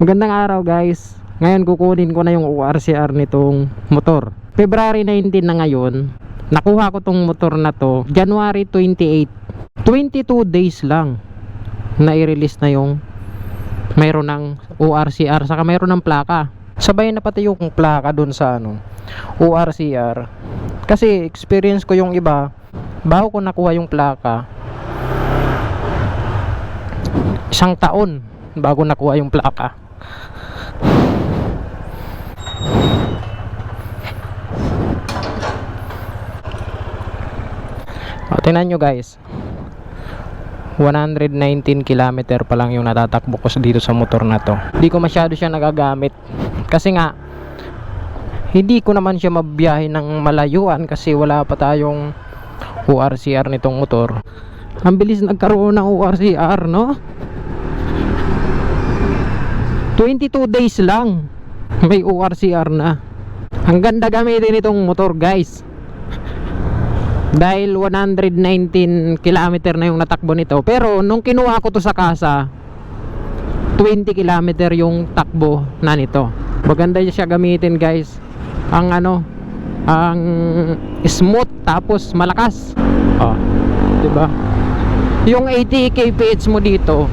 Magandang araw guys. Ngayon kukunin ko na yung ORCR nitong motor. February 19 na ngayon. Nakuha ko tong motor na to January 28. 22 days lang na i-release na yung mayroon ng ORCR saka mayroon ng plaka. Sabay na pati yung plaka dun sa ano ORCR. Kasi experience ko yung iba bago ko nakuha yung plaka isang taon bago nakuha yung plaka. O, tingnan nyo guys. 119 kilometer pa lang yung natatakbo ko dito sa motor na to. Hindi ko masyado siya nagagamit. Kasi nga, hindi ko naman siya mabiyahe ng malayuan kasi wala pa tayong ORCR nitong motor. Ang bilis nagkaroon ng ORCR, no? 22 days lang may ORCR na. Ang ganda gamitin itong motor, guys. Dahil 119 kilometer na yung natakbo nito. Pero nung kinuha ko to sa kasa, 20 kilometer yung takbo na nito. Maganda siya gamitin, guys. Ang ano, ang smooth tapos malakas. Oh, 'di ba? Yung 80 kph mo dito,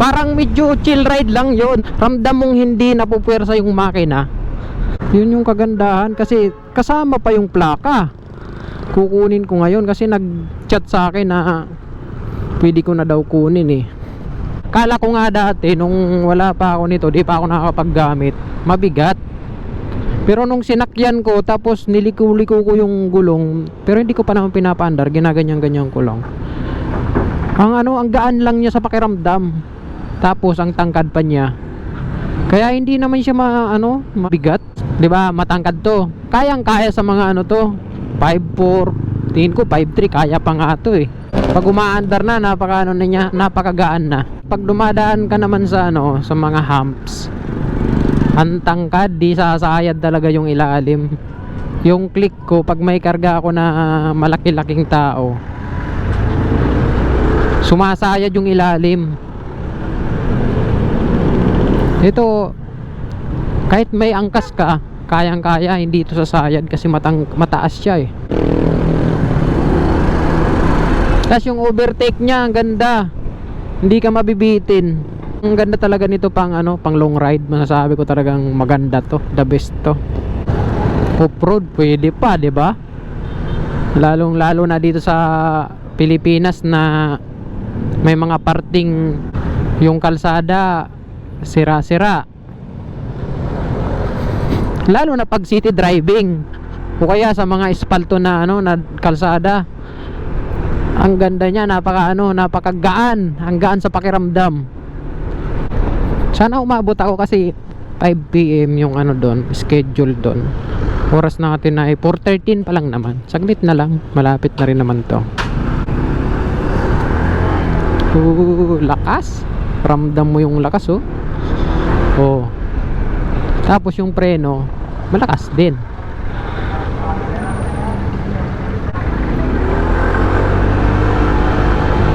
parang medyo chill ride lang yon ramdam mong hindi napupwersa yung makina. Yun yung kagandahan kasi kasama pa yung plaka. Kukunin ko ngayon kasi nag chat sa akin na pwede ko na daw kunin eh. Kala ko nga dati nung wala pa ako nito di pa ako nakakapaggamit mabigat. Pero nung sinakyan ko tapos niliko-liko ko yung gulong pero hindi ko pa naman pinapaandar ginaganyan-ganyan ko lang. Ang ano ang gaan lang niya sa pakiramdam tapos ang tangkad pa niya. Kaya hindi naman siya ma, ano, mabigat, 'di ba? Matangkad 'to. Kayang-kaya sa mga ano 'to. 5'4, tingin ko 5'3 kaya pa nga 'to eh. Pag umaandar na, napaka ano na niya, napakagaan na. Pag dumadaan ka naman sa ano, sa mga humps, ang tangkad, di sasayad talaga yung ilalim. Yung click ko, pag may karga ako na malaki-laking tao, sumasayad yung ilalim ito kahit may angkas ka kayang kaya hindi ito sasayad kasi matang, mataas siya eh. Tapos yung overtake niya ang ganda. Hindi ka mabibitin. Ang ganda talaga nito pang ano pang long ride. Masasabi ko talagang maganda to the best to. Off road pwede pa 'di ba? Lalong lalo na dito sa Pilipinas na may mga parting yung kalsada sira-sira. Lalo na pag city driving o kaya sa mga espalto na ano na kalsada. Ang ganda niya napaka ano napakagaan ang gaan sa pakiramdam. Sana umabot ako kasi 5pm yung ano doon schedule doon. Oras natin na ay 4.13 pa lang naman. Saglit na lang malapit na rin naman to. Ooh, lakas. Ramdam mo yung lakas oh oh tapos yung preno malakas din.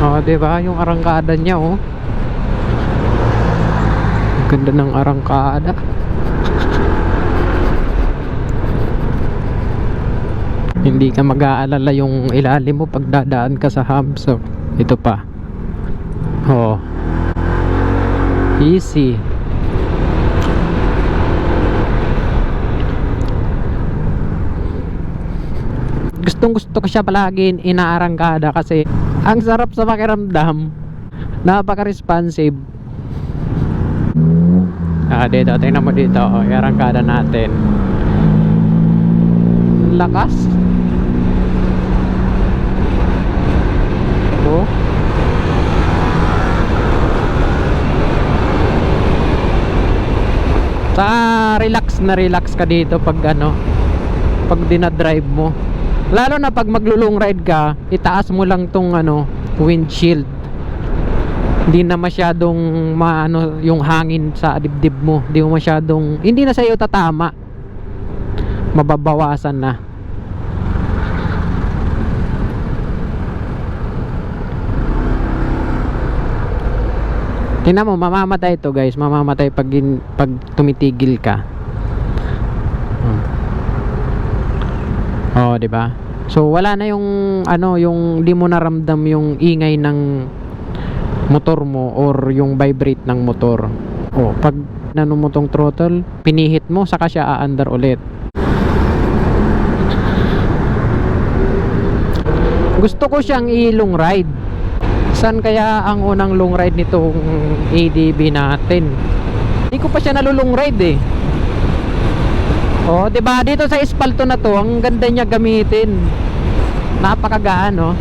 Oh di ba? Yung arangkada niya oh. Ganda ng arangkada. Hindi ka mag-aalala yung ilalim mo pag dadaan ka sa hub. So ito pa. Oh. Easy gustong gusto ko siya palagi inaarangkada kasi ang sarap sa pakiramdam. Napaka responsive ah dito tingnan mo dito oh, iarangkada natin. Lakas. Oh. Sa relax na relax ka dito pag ano pag dinadrive mo lalo na pag maglulong ride ka itaas mo lang tong ano windshield hindi na masyadong maano yung hangin sa dibdib mo hindi mo masyadong hindi na sa iyo tatama mababawasan na Tingnan mo, mamamatay ito guys. Mamamatay pag, pag tumitigil ka. Hmm. Oo, di ba? So wala na yung ano, yung di mo naramdam yung ingay ng motor mo or yung vibrate ng motor. O, pag nano mo tong throttle, pinihit mo, saka siya aandar ulit. Gusto ko siyang i-long ride. Saan kaya ang unang long ride nitong ADB natin? Hindi ko pa siya nalulong ride eh. Oh, 'di ba? Dito sa espalto na 'to, ang ganda niya gamitin. Napakagaan, no?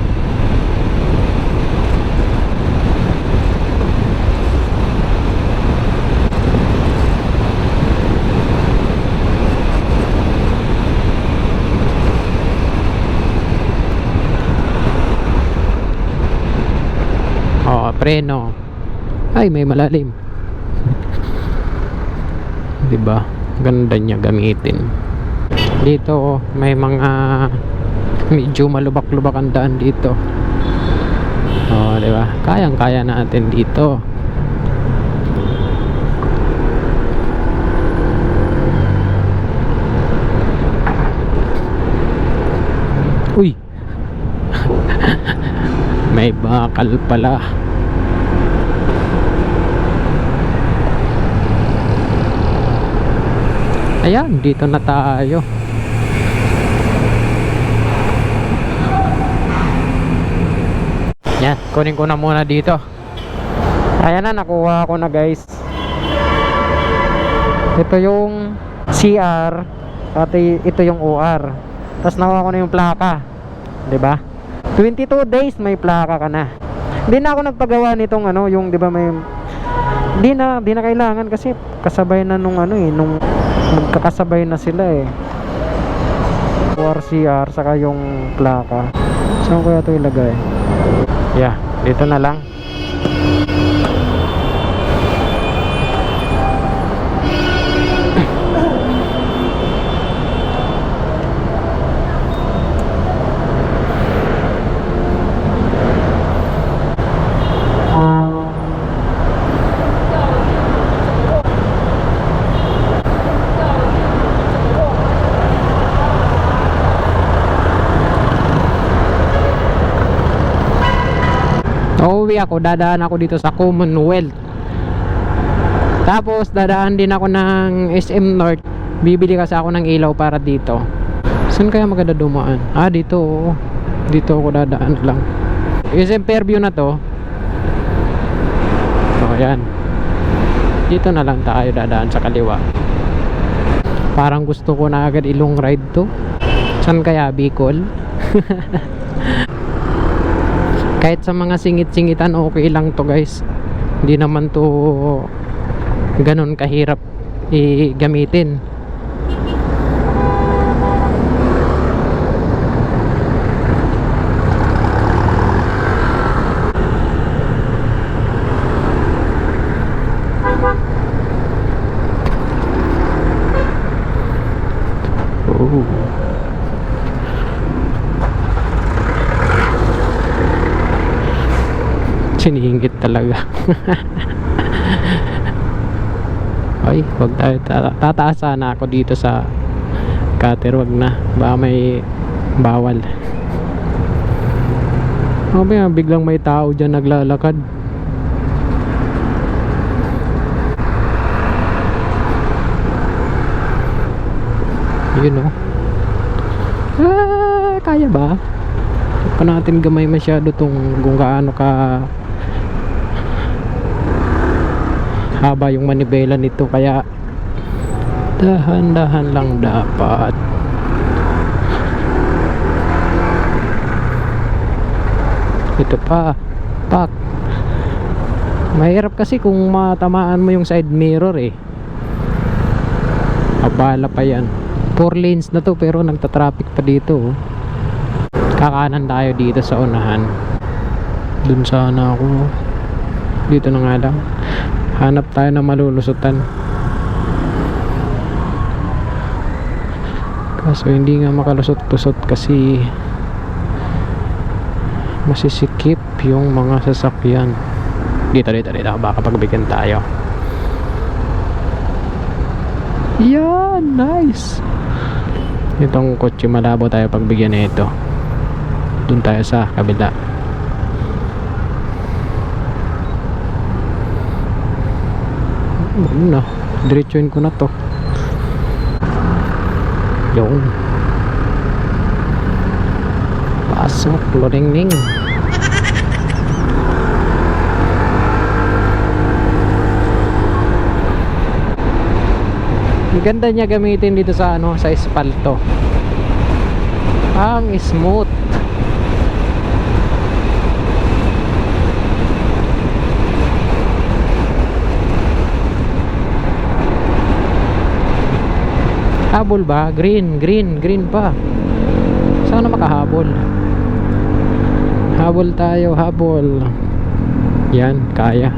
Oh, preno. Ay, may malalim. 'Di ba? Ganda niya gamitin. Dito oh, may mga medyo malubak-lubak ang daan dito. Oh, 'di ba? Kayang-kaya natin dito. Uy. may bakal pala. Ayan, dito na tayo. Yan, kunin ko na muna dito. Ayan na, nakuha ko na guys. Ito yung CR at ito yung OR. Tapos nakuha ko na yung plaka. ba? 22 days may plaka ka na. Hindi na ako nagpagawa nitong ano, yung 'di ba may Di na, di na kailangan kasi kasabay na nung ano eh, nung magkakasabay na sila eh. ORCR saka yung plaka. Saan kaya ito ilagay? Yeah, dito na lang. Uuwi ako, dadaan ako dito sa Commonwealth. Tapos dadaan din ako ng SM North. Bibili kasi ako ng ilaw para dito. Saan kaya maganda dumaan? Ah, dito. oo. Dito ako dadaan lang. SM Fairview na to. So, ayan. Dito na lang tayo dadaan sa kaliwa. Parang gusto ko na agad ilong ride to. Saan kaya? Bicol? kahit sa mga singit-singitan okay lang to guys. Hindi naman to ganun kahirap i-gamitin oh siningit talaga. Ay wag tayo. Ta- tataas sana ako dito sa cutter. Wag na. Baka may bawal. Mamaya biglang may tao dyan naglalakad. Yun oh. Ah, kaya ba? Pa natin gamay masyado tong kung gaano ka haba yung manibela nito kaya dahan-dahan lang dapat. Ito pa pak. Mahirap kasi kung matamaan mo yung side mirror eh. Abala pa yan. 4 lanes na to pero nagta-traffic pa dito oh. kakanan tayo dito sa unahan. Dun sana ako. Dito na nga lang hanap tayo na malulusutan kaso hindi nga makalusot-lusot kasi masisikip yung mga sasakyan Dito, dito, dito. Baka pagbigyan tayo. Yan, nice. Itong kotse malabo tayo pagbigyan nito. Doon tayo sa kabila. Ano na? Diretsuin ko na to. Yung. Pasok, loring-ning. Ganda niya gamitin dito sa ano, sa espalto. Ang smooth. Habol ba? Green, green, green pa. Sana makahabol. Habol tayo, habol. Yan, kaya.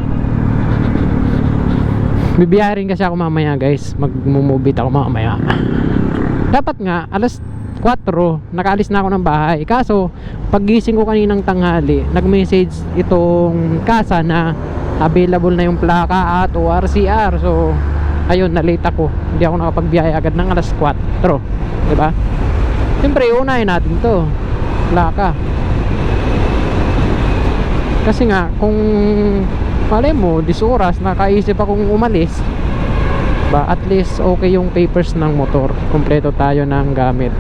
Bibiyarin kasi ako mamaya guys. Magmumubit ako mamaya. Dapat nga, alas 4, nakaalis na ako ng bahay. Kaso, paggising ko kaninang tanghali, nag-message itong kasa na available na yung plaka at ORCR. So, ayun, na-late ako. Hindi ako nakapagbiyahe agad ng alas 4. Diba? Siyempre, unahin natin to. Plaka. Kasi nga, kung malay mo, 10 oras, nakaisip akong umalis, ba at least okay yung papers ng motor kompleto tayo ng gamit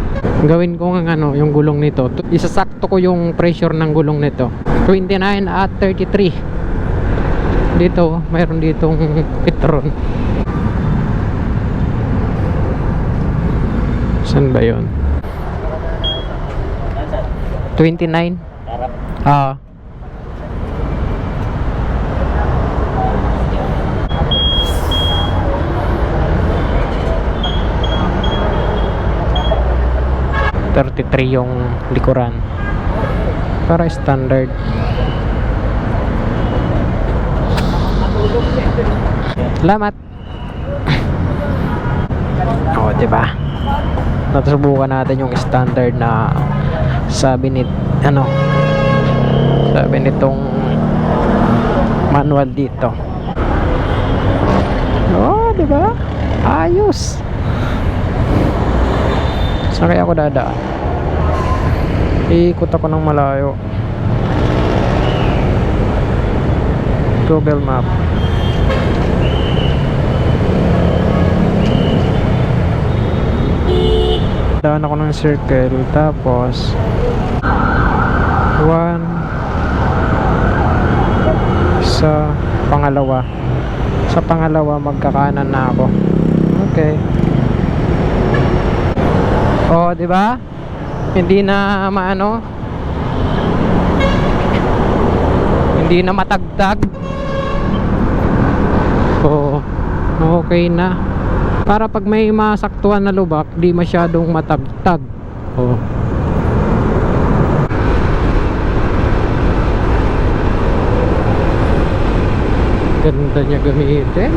gawin ko ng ano yung gulong nito isasakto ko yung pressure ng gulong nito 29 at 33 dito mayroon ditong petron saan ba yun? 29 ah. Thirty-three yung likuran. Para standard. Salamat. O diba natusubukan natin yung standard na sabi ni ano sabi nitong manual dito. Oh diba ayos. Saan kaya ako dadaan? Iikot ako ng malayo. Google map daan ako ng circle tapos one sa pangalawa. Sa pangalawa magkakanan na ako. Okay. Oh di ba? Hindi na maano. Hindi na matagtag. Oh okay na para pag may masaktuhan na lubak di masyadong matagtag oh ganda niya gamitin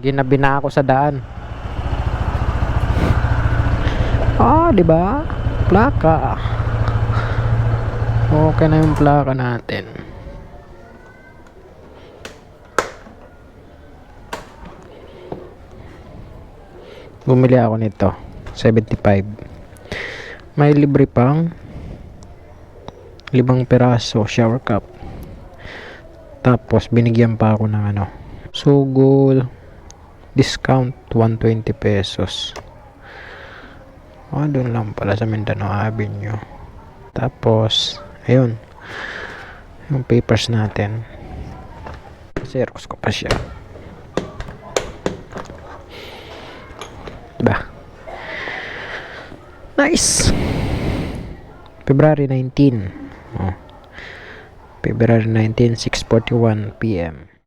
ginabi na ako sa daan. Ah oh, di ba? Plaka. Okay na yung plaka natin. Bumili ako nito. 75 may libre pang libang peraso shower cup. Tapos binigyan pa ako ng ano sugol discount 120 pesos ah doon lang pala sa Mindanao Avenue tapos ayun yung papers natin Xerox ko pa siya Diba? Nice! February 19. Oh. February 19, 6.41 p.m.